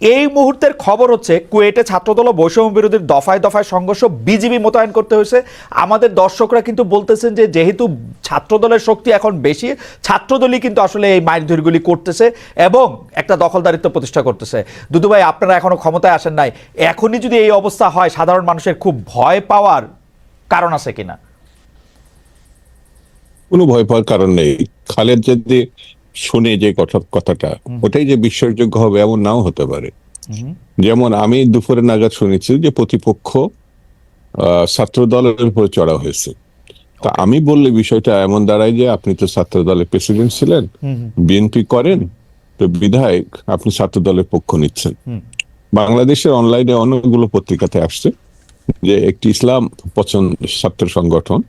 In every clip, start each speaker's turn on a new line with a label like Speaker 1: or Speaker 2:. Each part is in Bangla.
Speaker 1: এই মুহূর্তের খবর হচ্ছে কুয়েটে ছাত্রদল বৈষম্য বিরোধীর দফায় দফায় সংঘর্ষ বিজিবি মোতায়েন করতে হয়েছে। আমাদের দর্শকরা কিন্তু বলতেছেন যে যেহেতু ছাত্রদলের শক্তি এখন বেশি, ছাত্রদলই কিন্তু আসলে এই মারধরগুলি করতেছে এবং একটা দখলদারিত্ব প্রতিষ্ঠা করতেছে। দুদু ভাই, আপনারা এখনও ক্ষমতায় আসেন নাই। এখনই যদি এই অবস্থা হয়, সাধারণ মানুষের খুব ভয় পাওয়ার কারণ আছে কিনা?
Speaker 2: কোনো ভয় পাওয়ার কারণ নেই। খালেদ যদি শুনে যে কথা কথাটা ওটাই যে বিশ্বাসযোগ্য হবে এমন নাও হতে পারে। যেমন আমি দুপুরে নাগাদ শুনেছি যে প্রতিপক্ষ ছাত্র দলের উপর চড়া হয়েছে। তা আমি বললে বিষয়টা এমন দাঁড়ায় যে আপনি তো ছাত্র দলের প্রেসিডেন্ট ছিলেন বিএনপি করেন তো বিধায়ক আপনি ছাত্র দলের পক্ষ নিচ্ছেন। বাংলাদেশের অনলাইনে অনেকগুলো পত্রিকাতে আসছে যে একটি ইসলাম পছন্দ ছাত্র সংগঠন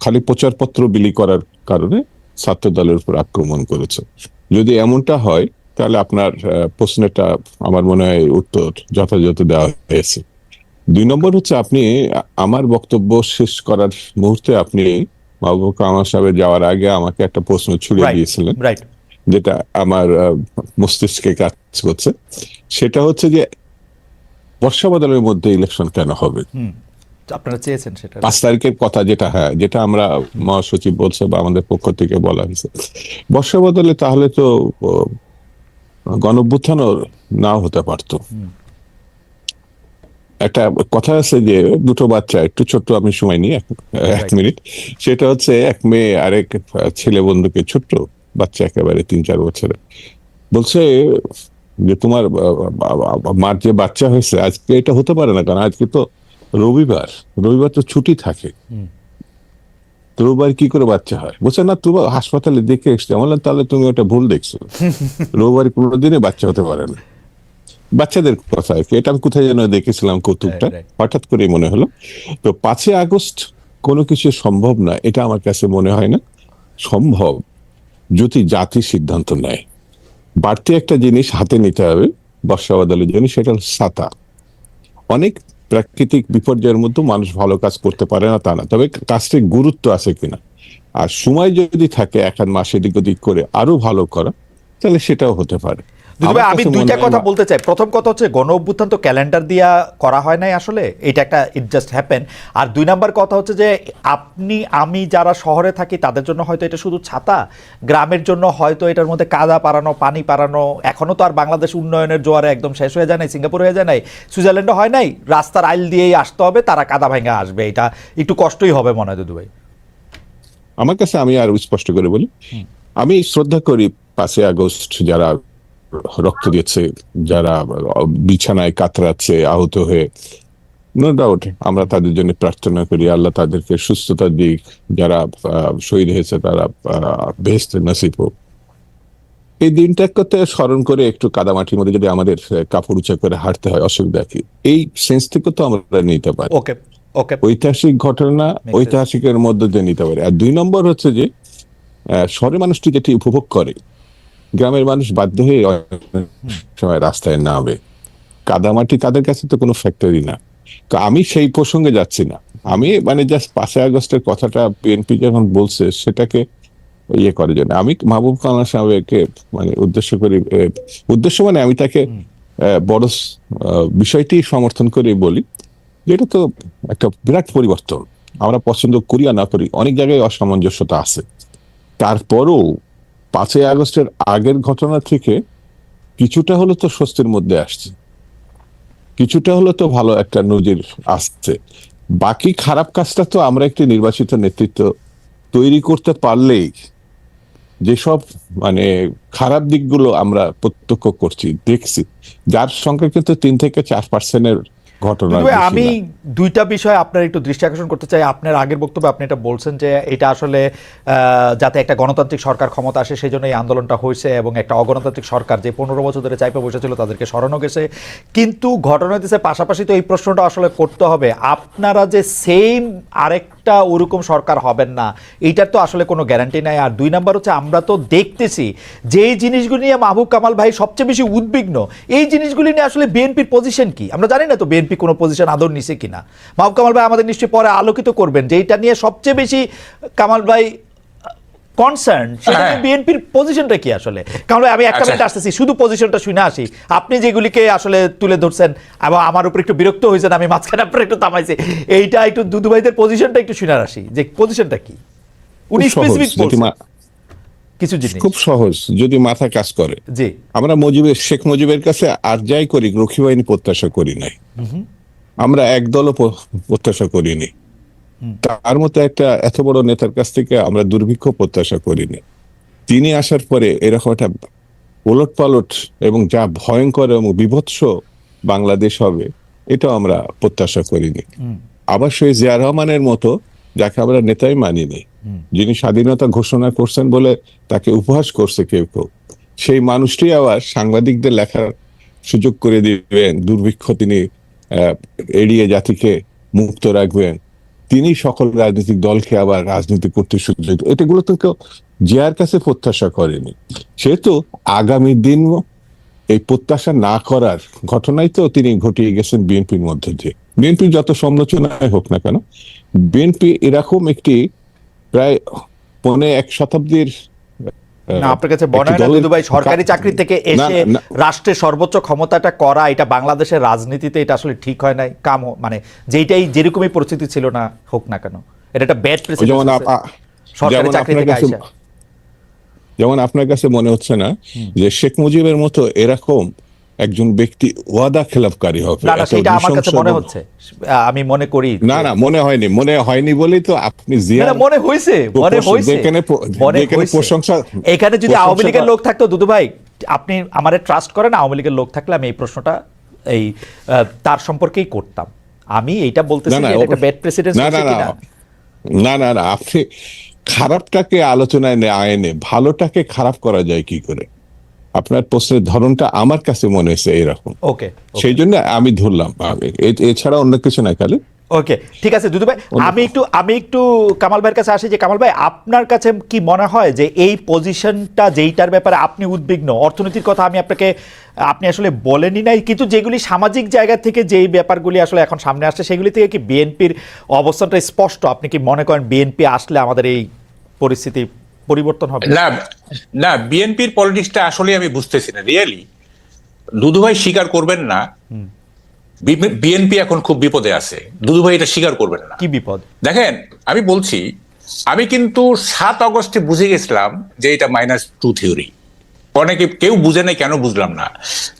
Speaker 2: খালি প্রচারপত্র বিলি করার কারণে ছাত্র দলের উপর আক্রমণ করেছে। যদি এমনটা হয় তাহলে আপনার প্রশ্নটা আমার মনে হয় উত্তর যথাযথ দেওয়া হয়েছে। দুই নম্বর হচ্ছে আপনি আমার বক্তব্য শেষ করার মুহূর্তে আপনি মাহবুব কামাল সাহেবের যাওয়ার আগে আমাকে একটা প্রশ্ন ছুড়ে. দিয়েছিলেন। যেটা আমার মস্তিষ্কে কাজ করছে। সেটা হচ্ছে যে বর্ষা বাদলের মধ্যে ইলেকশন কেন হবে?
Speaker 1: আপনারা চেয়েছেন সেটা
Speaker 2: পাঁচ তারিখের কথা যেটা হ্যাঁ যেটা আমরা মহাসচিব বলছে বা আমাদের পক্ষ থেকে বলা হয়েছে। বর্ষা বদলে তাহলে তো গণভ্যুত্থানও নাও হতে পারতো। একটা কথা আছে যে দুটো বাচ্চা একটু ছোট্ট আমি সময় নিই এক- মিনিট। সেটা হচ্ছে এক মেয়ে আরেক ছেলে বন্ধুকে ছোট্ট বাচ্চা একেবারে তিন চার বছরের। বলছে যে তোমার মার যে বাচ্চা হয়েছে আজকে এটা হতে পারে না কারণ আজকে তো রবিবার রবিবার তো ছুটি থাকে। রবিবার কি করে বাচ্চা হয়? বলছে না তুমি হাসপাতালে দেখে এসছে। আমি বললাম, তাহলে তুমি ওটা ভুল দেখছ। রবিবার কোনো দিনে বাচ্চা হতে পারে না। বাচ্চাদের কথা আর কি। এটা আমি কোথায় যেন দেখেছিলাম কৌতুকটা. হঠাৎ করে মনে হলো। তো পাঁচই আগস্ট কোনো কিছু সম্ভব না এটা আমার কাছে মনে হয় না। সম্ভব যদি জাতি সিদ্ধান্ত নেয়। বাড়তি একটা জিনিস হাতে নিতে হবে বর্ষা বাদলের জন্য সেটা হলো ছাতা অনেক প্রাকৃতিক বিপর্যয়ের মধ্যে মানুষ ভালো কাজ করতে পারে না তা না। তবে কাজটির গুরুত্ব আছে কিনা? আর সময় যদি থাকে এক মাস এদিক ওদিক করে আরও ভালো করা, তাহলে সেটাও হতে পারে।
Speaker 1: ভাই, আমি দুইটা কথা বলতে চাই। প্রথম কথা হচ্ছে গণ অভ্যুত্থান তো ক্যালেন্ডার দিয়া করা হয় নাই আসলে এটা একটা ইট জাস্ট হ্যাপেন আর দুই নাম্বার কথা হচ্ছে যে আপনি আমি যারা শহরে থাকি তাদের জন্য হয়তো এটা শুধু ছাতা গ্রামের জন্য হয়তো এটার মধ্যে কাদা পারানো পানি পারানো এখনও তো আর বাংলাদেশ উন্নয়নের জোয়ারে একদম শেষ হয়ে যায় নাই সিঙ্গাপুর হয়ে যায় নাই সুইজারল্যান্ডও হয় নাই রাস্তার আইল দিয়েই আসতে হবে তারা কাদা ভাঙা আসবে এটা একটু কষ্টই হবে মনে হয় দুদু ভাই।
Speaker 2: আমার কাছে আমি আর স্পষ্ট করে বলি আমি শ্রদ্ধা করি পাঁচই আগস্ট যারা রক্ত দিয়েছে যারা বিছানায় কাতরাচ্ছে আহত হয়ে নো ডাউট আমরা তাদের জন্য প্রার্থনা করি আল্লাহ তাদেরকে সুস্থতা দিক যারা শহীদ হয়েছে তারা বেহেস্ত নসিব হোক। এই দিনটাকে স্মরণ করে একটু কাদামাটির মধ্যে যদি আমাদের কাপড় উঁচা করে হাঁটতে হয় অসুবিধা কি? এই সেন্স থেকে তো আমরা নিতে পারি।
Speaker 1: ওকে ওকে
Speaker 2: ঐতিহাসিক ঘটনা ঐতিহাসিকের মধ্য দিয়ে নিতে পারে। আর দুই নম্বর হচ্ছে যে শহরের মানুষটি যেটি উপভোগ করে গ্রামের মানুষ বাধ্য হয়ে সময় রাস্তায় নামে। কাদামাটি তাদের কাছে তো কোনো ফ্যাক্টরি না। তো আমি সেই প্রসঙ্গে যাচ্ছি না। আমি মানে জাস্ট পাঁচই আগস্টের কথাটা বিএনপি যখন বলছে সেটাকে ইয়ে করার জন্য। আমি মাহবুব কালাম সাহেবকে মানে উদ্দেশ্য করি উদ্দেশ্য মানে আমি তাকে বড় বিষয়টি সমর্থন করে বলি। যে এটা তো একটা বিরাট পরিবর্তন। আমরা পছন্দ করি আর না করি অনেক জায়গায় অসামঞ্জস্যতা আছে। তারপরও পাঁচই আগস্টের আগের ঘটনা থেকে কিছুটা হলো তো স্বস্তির মধ্যে আসছে। কিছুটা হলো তো ভালো একটা নজির আসছে। বাকি খারাপ কাজটা তো আমরা একটি নির্বাচিত নেতৃত্ব তৈরি করতে পারলেই যেসব মানে খারাপ দিকগুলো আমরা প্রত্যক্ষ করছি, দেখছি, যার সংখ্যা কিন্তু তিন থেকে চার পার্সেন্টের ঘটনা
Speaker 1: আমি দুইটা বিষয় আপনার একটু দৃষ্টি আকর্ষণ করতে চাই। আপনার আগের বক্তব্যে আপনি এটা বলছেন যে এটা আসলে যাতে একটা গণতান্ত্রিক সরকার ক্ষমতা আসে সেই জন্য এই আন্দোলনটা হয়েছে এবং একটা অগণতান্ত্রিক সরকার যে পনেরো বছর ধরে চাইপে বসেছিল তাদেরকে সরানো গেছে। কিন্তু ঘটনা দিচ্ছে পাশাপাশি তো এই প্রশ্নটা আসলে করতে হবে। আপনারা যে সেম আরেকটা ওরকম সরকার হবেন না, এইটার তো আসলে কোনো গ্যারান্টি নাই। আর দুই নাম্বার হচ্ছে, আমরা তো দেখতেছি যেই জিনিসগুলি নিয়ে মাহবুব কামাল ভাই সবচেয়ে বেশি উদ্বিগ্ন। এই জিনিসগুলি নিয়ে আসলে বিএনপির পজিশন কি? আমরা জানি না তো বিএনপি কোনো পজিশন আদর নিছে কিনা। মাহবুব কামাল ভাই আমাদের নিশ্চয়ই পরে আলোকিত করবেন যে এইটা নিয়ে সবচেয়ে বেশি কামাল ভাই কনসার্ন
Speaker 3: হ্যাঁ।
Speaker 1: বিএনপির পজিশনটা কি আসলে? কারণ আমি একটা
Speaker 3: আচ্ছা।
Speaker 1: মিনিট আসতেছি শুধু পজিশনটা শুনে আসি। আপনি যেগুলিকে আসলে তুলে ধরছেন এবং আমার উপর একটু বিরক্ত হয়েছেন আমি মাঝখানে আপনার একটু থামাইছি এইটা একটু দুদু ভাইদের পজিশনটা একটু শুনে আসি যে পজিশনটা কি? উনি স্পেসিফিক কিছু জিনিস।
Speaker 2: খুব সহজ যদি মাথা কাজ করে।
Speaker 1: জি।
Speaker 2: আমরা মুজিবের শেখ মুজিবের কাছে আর যাই করি রক্ষী বাহিনী প্রত্যাশা করি নাই। আমরা একদলও প্রত্যাশা করিনি। তার মতো একটা এত বড় নেতার কাছ থেকে আমরা দুর্ভিক্ষ প্রত্যাশা করিনি। তিনি আসার পরে এরকম একটা ওলট পালট এবং যা ভয়ঙ্কর এবং বিভৎস বাংলাদেশ হবে এটাও আমরা প্রত্যাশা করিনি। আবার সেই জিয়া রহমানের মতো যাকে আমরা নেতাই মানিনি যিনি স্বাধীনতা ঘোষণা করছেন বলে তাকে উপহাস করছে কেউ কেউ সেই মানুষটি আবার সাংবাদিকদের লেখার সুযোগ করে দিবেন দুর্ভিক্ষ তিনি আহ, এড়িয়ে জাতিকে মুক্ত রাখবেন। তিনি সকল রাজনৈতিক দলকে আবার রাজনীতি করতে সুযোগ এটা এটাগুলো তো কেউ জিয়ার কাছে প্রত্যাশা করেনি। সেহেতু আগামী দিন এই প্রত্যাশা না করার ঘটনাই তো তিনি ঘটিয়ে গেছেন বিএনপির মধ্যে দিয়ে। বিএনপি যত সমালোচনায় হোক না কেন, বিএনপি এরকম একটি প্রায় পৌনে এক শতাব্দীর
Speaker 1: না আপনার কাছে মনে হয় না সরকারি চাকরি থেকে এসে রাষ্ট্রের সর্বোচ্চ ক্ষমতাটা করা এটা বাংলাদেশের রাজনীতিতে এটা আসলে ঠিক হয় নাই কাম মানে যেইটাই যেরকমই পরিস্থিতি ছিল না হোক না কেন। এটা একটা ব্যাড
Speaker 2: আ-
Speaker 1: সরকারি চাকরি থেকে আইসা।
Speaker 2: যেমন আপনার কাছে মনে হচ্ছে না যে শেখ মুজিবের মতো এরকম একজন ব্যক্তি ওয়াদা খেলাপকারী হবে।
Speaker 1: না না
Speaker 2: এত
Speaker 1: সেটা আমার কাছে মনে হচ্ছে। আমি মনে করি
Speaker 2: না না মনে হয়নি মনে হয়নি বলেই তো আপনি জিয়া
Speaker 1: মনে হয়েছে মনে হয়েছে।
Speaker 2: প্রশংসা-
Speaker 1: এখানে যদি আওয়ামী লীগের লোক থাকতো দুদু ভাই আপনি আমারে ট্রাস্ট করেন আওয়ামী লীগের লোক থাকলে আমি এই প্রশ্নটা এই তার সম্পর্কেই করতাম। আমি এইটা বলতেছি
Speaker 2: না,
Speaker 1: যে একটা ব্যাড প্রেসিডেন্ট
Speaker 2: না না না না না না আপনি খারাপটাকে আলোচনায় আয়নে ভালোটাকে খারাপ করা যায় কি করে? আপনার প্রশ্নের ধরনটা আমার কাছে মনে হয়েছে এরকম
Speaker 1: ওকে
Speaker 2: সেই জন্য আমি ধরলাম। এছাড়া অন্য কিছু না খালি।
Speaker 1: ওকে ঠিক আছে দুদু ভাই আমি একটু আমি একটু কামাল ভাইয়ের কাছে আসি যে কামাল ভাই আপনার কাছে কি মনে হয় যে এই পজিশনটা যেইটার ব্যাপারে আপনি উদ্বিগ্ন অর্থনীতির কথা আমি আপনাকে আপনি আসলে বলেনি নাই কিন্তু যেগুলি সামাজিক জায়গা থেকে যেই ব্যাপারগুলি আসলে এখন সামনে আসছে সেগুলি থেকে কি বিএনপির অবস্থানটা স্পষ্ট? আপনি কি মনে করেন বিএনপি আসলে আমাদের এই পরিস্থিতি পরিবর্তন হবে?
Speaker 3: না না বিএনপির পলিটিক্সটা আসলে আমি বুঝতেছি না রিয়েলি দুদুভাই স্বীকার করবেন না। বিএনপি এখন খুব বিপদে আছে। দুদুভাই এটা স্বীকার করবেন না।
Speaker 1: কি বিপদ?
Speaker 3: দেখেন আমি বলছি আমি কিন্তু সাত অগস্টে বুঝে গেছিলাম যে এটা মাইনাস টু থিওরি অনেকে কেউ বুঝে নাই কেন বুঝলাম না।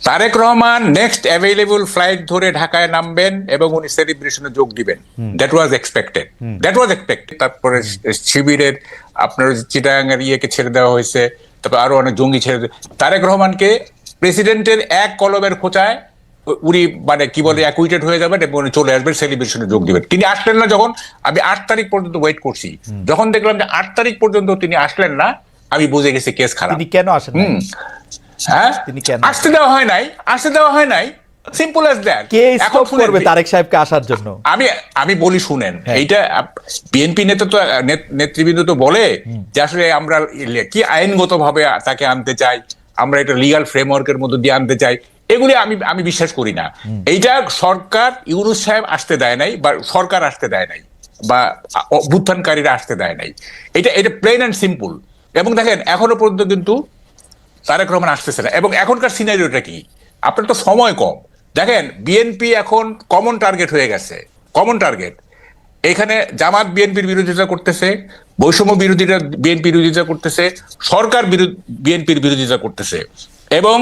Speaker 3: Tarique Rahman next available flight ধরে ঢাকায় নামবেন এবং উনি সেলিব্রেশনে যোগ দিবেন। That was expected that was expected তারপরে শিবিরের আপনার চিটাগাঙ্গের ইয়েকে ছেড়ে দেওয়া হয়েছে। তারপর আরও অনেক জঙ্গি ছেড়ে তারেক রহমানকে প্রেসিডেন্টের এক কলমের খোঁচায় উনি মানে কি বলে অ্যাকুইটেড হয়ে যাবেন এবং উনি চলে আসবেন সেলিব্রেশনে যোগ দিবেন। তিনি আসলেন না যখন আমি আট তারিখ পর্যন্ত ওয়েট করছি। যখন দেখলাম যে আট তারিখ পর্যন্ত তিনি আসলেন না আমি বুঝে গেছি কেস খারাপ।
Speaker 1: তিনি কেন আসেন
Speaker 3: হ্যাঁ?
Speaker 1: তিনি কেন?
Speaker 3: আসতে দেওয়া হয় নাই আসতে দেওয়া হয় নাই। সিম্পল অ্যাজ দ্যাট
Speaker 1: কে স্টপ করবে তারেক সাহেবকে আসার জন্য?
Speaker 3: আমি আমি বলি শুনেন
Speaker 1: হ্যাঁ।
Speaker 3: এইটা বিএনপি নেতা তো নেতৃবৃন্দ তো বলে যে আসলে আমরা কি আইনগত ভাবে তাকে আনতে চাই আমরা এটা লিগাল ফ্রেমওয়ার্কের মধ্যে দিয়ে আনতে চাই এগুলি আমি আমি বিশ্বাস করি না। এইটা সরকার ইউনুস সাহেব আসতে দেয় নাই বা সরকার আসতে দেয় নাই বা অভ্যুত্থানকারীরা আসতে দেয় নাই। এটা এটা প্লেন অ্যান্ড সিম্পল এবং দেখেন, এখনও পর্যন্ত কিন্তু তারেক রহমান আসতেছে না। এবং এখনকার সিনারিওটা কি? আপনার তো সময় কম। দেখেন, বিএনপি এখন কমন টার্গেট হয়ে গেছে। কমন টার্গেট এখানে জামাত বিএনপির বিরোধিতা করতেছে, বৈষম্য বিরোধীরা বিএনপি বিরোধিতা করতেছে, সরকার বিএনপির বিরোধিতা করতেছে। এবং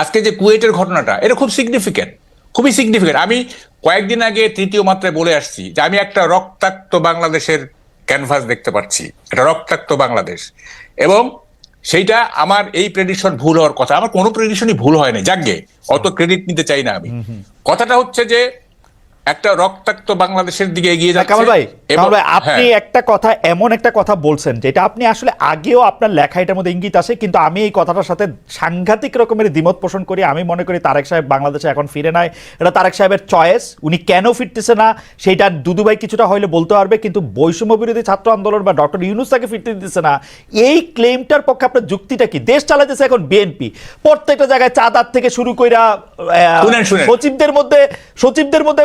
Speaker 3: আজকে যে কুয়েটের ঘটনাটা, এটা খুব সিগনিফিকেন্ট খুবই সিগনিফিকেন্ট আমি কয়েকদিন আগে তৃতীয় মাত্রায় বলে আসছি যে আমি একটা রক্তাক্ত বাংলাদেশের ক্যানভাস দেখতে পাচ্ছি। এটা রক্তাক্ত বাংলাদেশ। এবং সেইটা আমার এই প্রেডিকশন ভুল হওয়ার কথা। আমার কোনো প্রেডিকশনই ভুল হয় না যাকে অত ক্রেডিট নিতে চাই না আমি। কথাটা হচ্ছে যে একটা রক্তাক্ত বাংলাদেশের দিকে এগিয়ে যাচ্ছে
Speaker 1: কামাল ভাই কামাল ভাই আপনি
Speaker 3: হ্যাঁ।
Speaker 1: একটা কথা এমন একটা কথা বলছেন যেটা আপনি আসলে আগেও আপনার লেখা এটার মধ্যে ইঙ্গিত আছে কিন্তু আমি এই কথাটার সাথে সাংঘাতিক রকমের দ্বিমত পোষণ করি। আমি মনে করি তারেক সাহেব বাংলাদেশে এখন ফিরে নাই। এটা তারেক সাহেবের চয়েস উনি কেন ফিরতেছে না সেইটা দুদুভাই কিছুটা হইলে বলতে পারবে কিন্তু বৈষম্য বিরোধী ছাত্র আন্দোলন বা ডক্টর ইউনুস তাকে ফিরতে দিতেছে না। এই ক্লেমটার পক্ষে আপনার যুক্তিটা কি? দেশ চালাতেছে এখন বিএনপি প্রত্যেকটা জায়গায় চাঁদার থেকে শুরু কইরা
Speaker 3: শুনেন।
Speaker 1: সচিবদের মধ্যে সচিবদের মধ্যে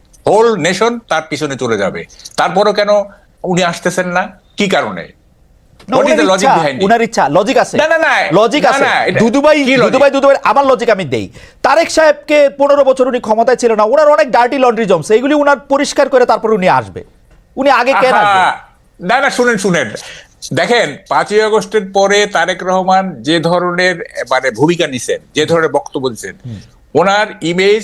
Speaker 3: হোল নেশন তার পিছনে চলে যাবে। তারপরও কেন উনি আসতেছেন না? কি কারণে?
Speaker 1: লজিক আছে।
Speaker 3: না, না, না,
Speaker 1: লজিক আছে। আমার লজিক আমি দেই। তারেক সাহেবকে পনেরো বছর উনি ক্ষমতায় ছিল না ওনার অনেক ডার্টি লন্ড্রি জমছে এগুলি উনার পরিষ্কার করে তারপর উনি আসবে। উনি আগে কেন
Speaker 3: না না শুনেন শুনেন। দেখেন পাঁচই আগস্টের পরে তারেক রহমান যে ধরনের মানে ভূমিকা নিছেন যে ধরনের বক্তব্য দিচ্ছেন ওনার ইমেজ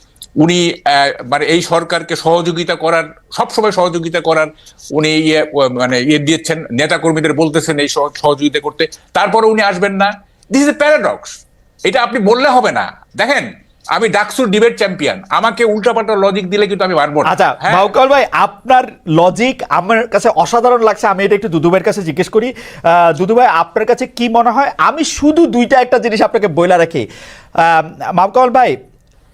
Speaker 3: উনি মানে এই সরকারকে সহযোগিতা করার সবসময় সহযোগিতা করার উনি ইয়ে মানে ইয়ে দিয়েছেন নেতা কর্মীদের বলতেছেন এই সহ- সহযোগিতা করতে। তারপরে উনি আসবেন না। দিস ইজ এ প্যারাডক্স এটা আপনি বললে হবে না। দেখেন আমি ডাকসুর ডিবেট চ্যাম্পিয়ন আমাকে উল্টাপাল্টা লজিক দিলে কিন্তু আমি পারব
Speaker 1: আচ্ছা
Speaker 3: হ্যাঁ?
Speaker 1: বাউকাল ভাই আপনার লজিক আমার কাছে অসাধারণ লাগছে। আমি এটা একটু দুদুভাইয়ের কাছে জিজ্ঞেস করি। আহ, দুদু ভাই আপনার কাছে কি মনে হয়? আমি শুধু দুইটা একটা জিনিস আপনাকে বইলা রাখি। মাহকাল ভাই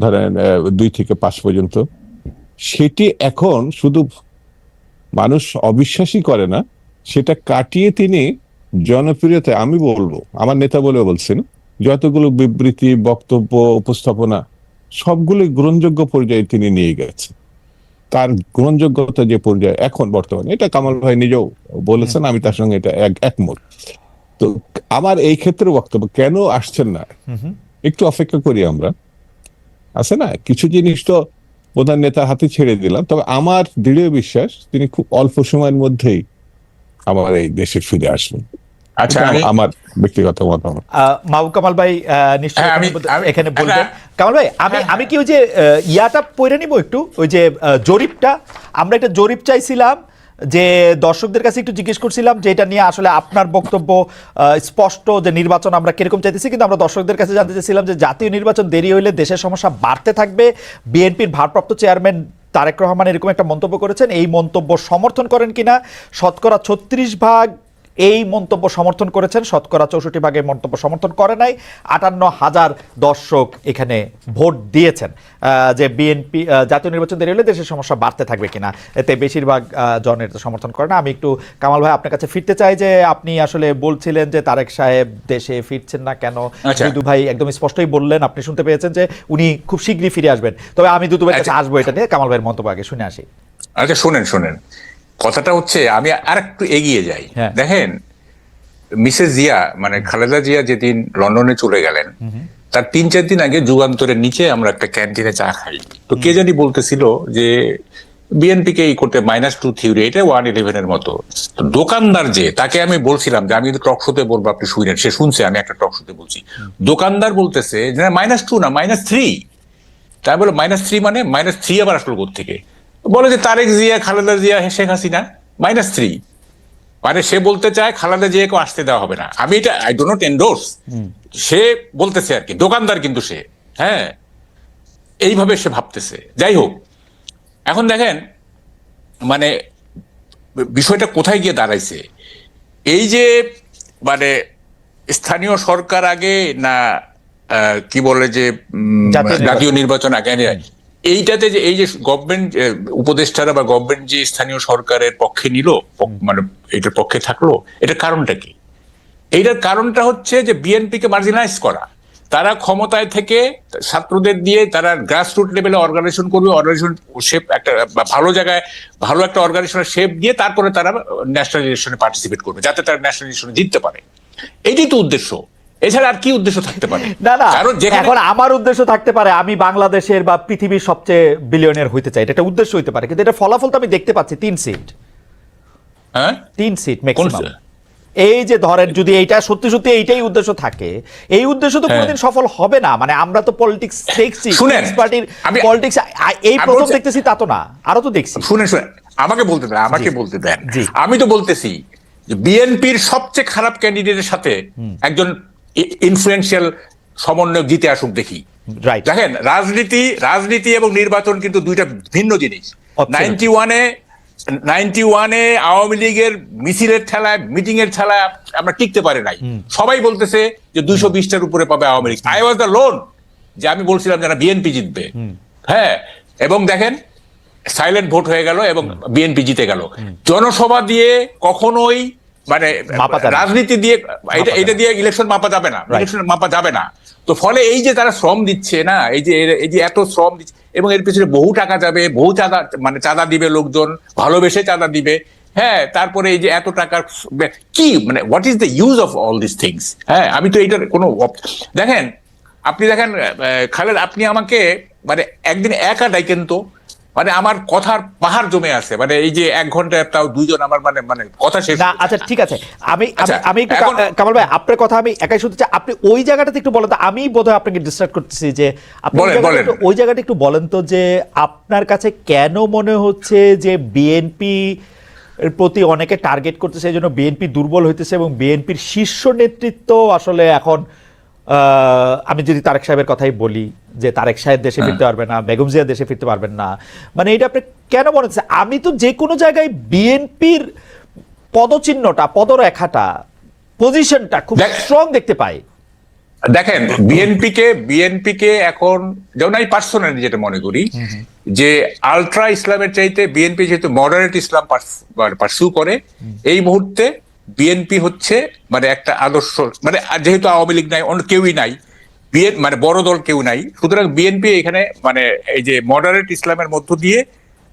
Speaker 2: ধরেন দুই থেকে পাঁচ পর্যন্ত। সেটি এখন শুধু মানুষ অবিশ্বাসী করে না সেটা কাটিয়ে তিনি জনপ্রিয়তা আমি বলব আমার নেতা বলে বলছেন যতগুলো বিবৃতি বক্তব্য উপস্থাপনা সবগুলো গ্রহণযোগ্য পর্যায়ে তিনি নিয়ে গেছে তার গ্রহণযোগ্যতা যে পর্যায়ে এখন বর্তমানে এটা কামাল ভাই নিজেও বলেছেন আমি তার সঙ্গে এটা এক- একমত। তো আমার এই ক্ষেত্রে বক্তব্য কেন আসছেন না? একটু অপেক্ষা করি আমরা। আছে না? কিছু জিনিস তো প্রধান নেতার হাতে ছেড়ে দিলাম। তবে আমার দৃঢ় বিশ্বাস তিনি খুব অল্প সময়ের মধ্যেই আমার এই দেশে ফিরে আসবেন।
Speaker 3: আচ্ছা
Speaker 2: আমার ব্যক্তিগত মতামত।
Speaker 1: মাহবুব কামাল ভাই নিশ্চয়ই
Speaker 3: হ্যাঁ, আমি-
Speaker 1: এখানে- বলবেন।
Speaker 3: হ্যাঁ।
Speaker 1: কামাল ভাই আমি আমি কি ওই যে আহ, ইয়াটা পড়ে নিব একটু? ওই যে জরিপটা? আমরা একটা জরিপ চাইছিলাম যে দর্শকদের কাছে একটু জিজ্ঞেস করছিলাম যে এটা নিয়ে আসলে আপনার বক্তব্য স্পষ্ট যে নির্বাচন আমরা কীরকম চাইতেছি, কিন্তু আমরা দর্শকদের কাছে জানতে চাইছিলাম যে জাতীয় নির্বাচন দেরি হইলে দেশের সমস্যা বাড়তে থাকবে। বিএনপির ভারপ্রাপ্ত চেয়ারম্যান তারেক রহমান এরকম একটা মন্তব্য করেছেন। এই মন্তব্য সমর্থন করেন কিনা? শতকরা ছত্রিশ ভাগ এই মন্তব্য সমর্থন করেছেন। শতকরা চৌষট্টি ভাগে মন্তব্য সমর্থন করে নাই। আটান্ন হাজার দর্শক এখানে ভোট দিয়েছেন। যে বিএনপি জাতীয় নির্বাচন দেরি হলে দেশের সমস্যা বাড়তে থাকবে কিনা এতে বেশিরভাগ আহ, জন সমর্থন করে না। আমি একটু কামাল ভাই আপনার কাছে ফিরতে চাই যে আপনি আসলে বলছিলেন যে তারেক সাহেব দেশে ফিরছেন না কেন?
Speaker 3: আচ্ছা।
Speaker 1: দুদু ভাই একদম স্পষ্টই বললেন আপনি শুনতে পেয়েছেন যে উনি খুব শীঘ্রই ফিরে আসবেন। তবে আমি দুদু কাছে
Speaker 3: আচ্ছা।
Speaker 1: আসব এটা নিয়ে। কামাল ভাইয়ের মন্তব্য আগে শুনে আসি।
Speaker 3: আচ্ছা শোনেন শোনেন। কথাটা হচ্ছে আমি আর একটু এগিয়ে যাই।
Speaker 1: হ্যাঁ।
Speaker 3: দেখেন মিসেস জিয়া মানে খালেদা জিয়া যেদিন লন্ডনে চলে গেলেন তার তিন চার দিন আগে যুগান্তরের নিচে আমরা একটা ক্যান্টিনে চা খাই। তো কে জানি বলতেছিল যে বিএনপি কে এই করতে মাইনাস টু থিওরি এটা ওয়ান ইলেভেন এর মতো। তো দোকানদার যে তাকে আমি বলছিলাম যে আমি টক শোতে বলব আপনি শুনেন সে শুনছে আমি একটা টক শোতে বলছি। দোকানদার বলতেছে যে মাইনাস টু না মাইনাস থ্রি তাই বলে মাইনাস থ্রি মানে মাইনাস থ্রি আবার আসলো থেকে বলে যে তারেক জিয়া খালেদা জিয়া শেখ হাসিনা মাইনাস থ্রি মানে সে বলতে চায় খালেদা জিয়াকে আসতে দেওয়া হবে না। আমি এটা আই ডো নট এন্ডোর্স সে বলতেছে আর কি দোকানদার কিন্তু সে হ্যাঁ। এইভাবে সে ভাবতেছে। যাই হোক এখন দেখেন মানে বিষয়টা কোথায় গিয়ে দাঁড়াইছে? এই যে মানে স্থানীয় সরকার আগে না কি বলে যে।
Speaker 1: জাতীয় নির্বাচন।
Speaker 3: আগে এইটাতে যে এই যে গভর্নমেন্ট উপদেষ্টারা বা গভর্নমেন্ট যে স্থানীয় সরকারের পক্ষে নিল মানে এটার পক্ষে থাকল এটার কারণটা কি? এইটার কারণটা হচ্ছে যে বিএনপি কে মার্জিনাইজ করা। তারা ক্ষমতায় থেকে ছাত্রদের দিয়ে তারা গ্রাসরুট লেভেলে অর্গানাইজেশন করবে অর্গানাইজেশন শেপ একটা ভালো জায়গায় ভালো একটা অর্গানাইজেশনের শেপ দিয়ে তারপরে তারা ন্যাশনাল ইলেকশনে পার্টিসিপেট করবে যাতে তারা ন্যাশনাল ইলেকশনে জিততে পারে। এটাই তো উদ্দেশ্য। এছাড়া আর কি উদ্দেশ্য থাকতে পারে?
Speaker 1: না না
Speaker 3: কারণ
Speaker 1: এখন আমার উদ্দেশ্য থাকতে পারে আমি বাংলাদেশের বা পৃথিবীর সবচেয়ে বিলিয়নের হইতে চাই। এটা একটা উদ্দেশ্য হইতে পারে কিন্তু এটা ফলাফল তো আমি দেখতে পাচ্ছি তিন সিট
Speaker 3: হ্যাঁ?
Speaker 1: তিন সিট ম্যাক্সিমাম এই যে ধরেন যদি এইটা সত্যি সত্যি এইটাই উদ্দেশ্য থাকে এই উদ্দেশ্য তো
Speaker 3: হ্যাঁ।
Speaker 1: কোনোদিন সফল হবে না। মানে আমরা তো পলিটিক্স দেখছি পার্টির পলিটিক্স এই প্রথম দেখতেছি তা তো না আরও তো দেখছি।
Speaker 3: শুনে শুনে আমাকে বলতে দেন আমাকে বলতে দেন। আমি তো বলতেছি বিএনপির সবচেয়ে খারাপ ক্যান্ডিডেটের সাথে একজন ইনফ্লুয়েন্সিয়াল সমন্বয়ক জিতে আসুক দেখি। দেখেন রাজনীতি রাজনীতি এবং নির্বাচন কিন্তু দুইটা ভিন্ন জিনিস। নাইনটি ওয়ানে নাইনটি ওয়ানে আওয়ামী লীগের মিছিলের ঠেলায় মিটিং এর ঠেলায় আমরা টিকতে পারি নাই। সবাই বলতেছে যে দুইশো বিশটার উপরে পাবে Awami League. I was the lone যে আমি বলছিলাম যারা বিএনপি জিতবে। হ্যাঁ এবং দেখেন সাইলেন্ট ভোট হয়ে গেল এবং বিএনপি জিতে গেল। জনসভা দিয়ে কখনোই মানে। রাজনীতি দিয়ে এটা এটা দিয়ে ইলেকশন মাপা যাবে না। ইলেকশন মাপা যাবে না। তো ফলে এই যে তারা শ্রম দিচ্ছে না এই যে এই যে এত শ্রম দিচ্ছে এবং এর পিছনে বহু টাকা যাবে বহু চাঁদা মানে চাঁদা দিবে লোকজন ভালোবেসে চাঁদা দিবে। হ্যাঁ তারপরে এই যে এত টাকার কি মানে what is the use of all this things হ্যাঁ আমি তো এইটার কোনো দেখেন আপনি দেখেন খালেদ আপনি আমাকে মানে একদিন একা ডাইকেন তো। মানে আমার কথার পাহাড় জমে আছে। মানে এই যে এক ঘণ্টা তাও দুইজন আমার মানে মানে কথা শেষ
Speaker 1: না আচ্ছা ঠিক আছে। আমি আমি-
Speaker 3: আচ্ছা,
Speaker 1: একটু কামাল ভাই আপনার কথা আমি একাই শুনতে চাই। আপনি ওই জায়গাটাতে একটু বলেন তো আমি বোধহয় আপনাকে ডিস্টার্ব করতেছি যে আপনি ওই জায়গাটা একটু- ওই জায়গাটা একটু বলেন তো যে আপনার কাছে কেন মনে হচ্ছে যে বিএনপি এর প্রতি অনেকে টার্গেট করতেছে এই জন্য বিএনপি দুর্বল হইতেছে এবং বিএনপির শীর্ষ নেতৃত্ব আসলে এখন আমি যদি তারেক সাহেবের কথাই বলি যে তারেক সাহেব দেশে ফিরতে পারবে না বেগম জিয়া দেশে ফিরতে পারবেন না মানে এটা আপনি কেন মনে হচ্ছে আমি তো যে কোনো জায়গায় বিএনপির পদচিহ্নটা পদরেখাটা পজিশনটা খুব স্ট্রং দেখতে পাই।
Speaker 3: দেখেন বিএনপি কে বিএনপি কে এখন যেমন আমি পার্সোনালি যেটা মনে করি যে আলট্রা ইসলামের চাইতে বিএনপি যেহেতু মডারেট ইসলাম পার্সু করে এই মুহূর্তে বিএনপি হচ্ছে মানে একটা আদর্শ মানে যেহেতু আওয়ামী লীগ নাই, অন্য কেউই নাই বিএন মানে বড় দল কেউ নাই, সুতরাং বিএনপি এখানে মানে এই যে মডারেট ইসলামের মধ্য দিয়ে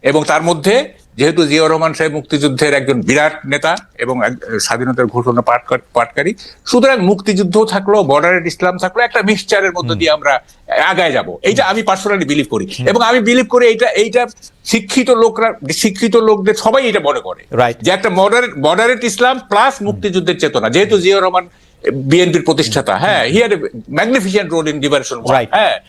Speaker 3: এবং তার মধ্যে যেহেতু জিয়াউর রহমান সাহেব মুক্তিযুদ্ধের একজন বিরাট নেতা এবং স্বাধীনতার ঘোষণা পাঠ- পাঠকারী সুতরাং মুক্তিযুদ্ধ থাকল মডারেট ইসলাম থাকল একটা মিক্সচারের মধ্য দিয়ে আমরা আগায় যাব। এইটা আমি পার্সোনালি বিলিভ করি। এবং আমি বিলিভ করি এইটা এইটা শিক্ষিত লোকরা শিক্ষিত লোকদের সবাই এটা মনে করে. যে একটা মডারেট মডারেট ইসলাম প্লাস মুক্তিযুদ্ধের চেতনা। যেহেতু জিয়াউর রহমান বিএনপির প্রতিষ্ঠাতা হ্যাঁ he had magnificent role in
Speaker 1: liberation.
Speaker 3: হ্যাঁ।